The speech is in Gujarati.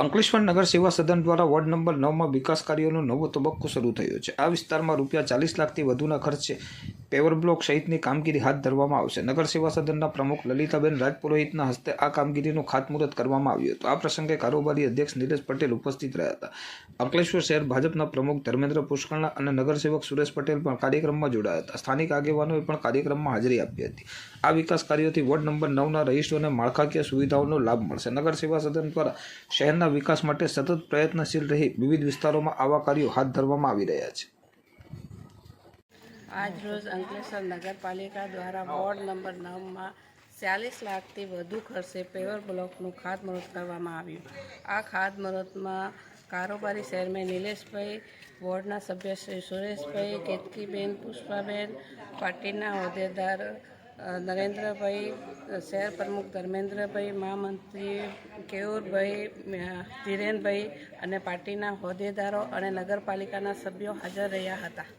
અંકલેશ્વર નગર સેવા સદન દ્વારા વોર્ડ નંબર નવમાં વિકાસ કાર્યોનો નવો તબક્કો શરૂ થયો છે. આ વિસ્તારમાં રૂપિયા ચાલીસ લાખથી વધુના ખર્ચે પેવર બ્લોક સહિતની કામગીરી હાથ ધરવામાં આવશે. નગર સેવા સદનના પ્રમુખ લલિતાબેન રાજપુરોહિતના હસ્તે આ કામગીરીનું ખાતમુહૂર્ત કરવામાં આવ્યું હતું. આ પ્રસંગે કારોબારી અધ્યક્ષ નીરજ પટેલ ઉપસ્થિત રહ્યા હતા. અંકલેશ્વર શહેર ભાજપના પ્રમુખ ધર્મેન્દ્ર પુષ્કળના અને નગરસેવક સુરેશ પટેલ પણ કાર્યક્રમમાં જોડાયા હતા. સ્થાનિક આગેવાનોએ પણ કાર્યક્રમમાં હાજરી આપી હતી. આ વિકાસ કાર્યોથી વોર્ડ નંબર નવના રહીશોને માળખાકીય સુવિધાઓનો લાભ મળશે. નગર સેવા સદન દ્વારા શહેરના વિકાસ માટે સતત પ્રયત્નશીલ રહી વિવિધ વિસ્તારોમાં આવા કાર્યો હાથ ધરવામાં આવી રહ્યા છે. આજ રોજ અંકલેશ્વર નગરપાલિકા દ્વારા વોર્ડ નંબર નવમાં ચાલીસ લાખથી વધુ ખર્ચે પેવર બ્લોકનું ખાતમુહૂર્ત કરવામાં આવ્યું. આ ખાતમુહૂર્તમાં કારોબારી ચેરમેન નિલેશભાઈ, વોર્ડના સભ્ય શ્રી સુરેશભાઈ, કેતકીબેન, પુષ્પાબેન પાર્ટીના હોદ્દેદાર નરેન્દ્રભાઈ, શહેર પ્રમુખ ધર્મેન્દ્રભાઈ મહામંત્રી કેયુરભાઈ ધીરેનભાઈ અને પાર્ટીના હોદ્દેદારો અને નગરપાલિકાના સભ્યો હાજર રહ્યા હતા.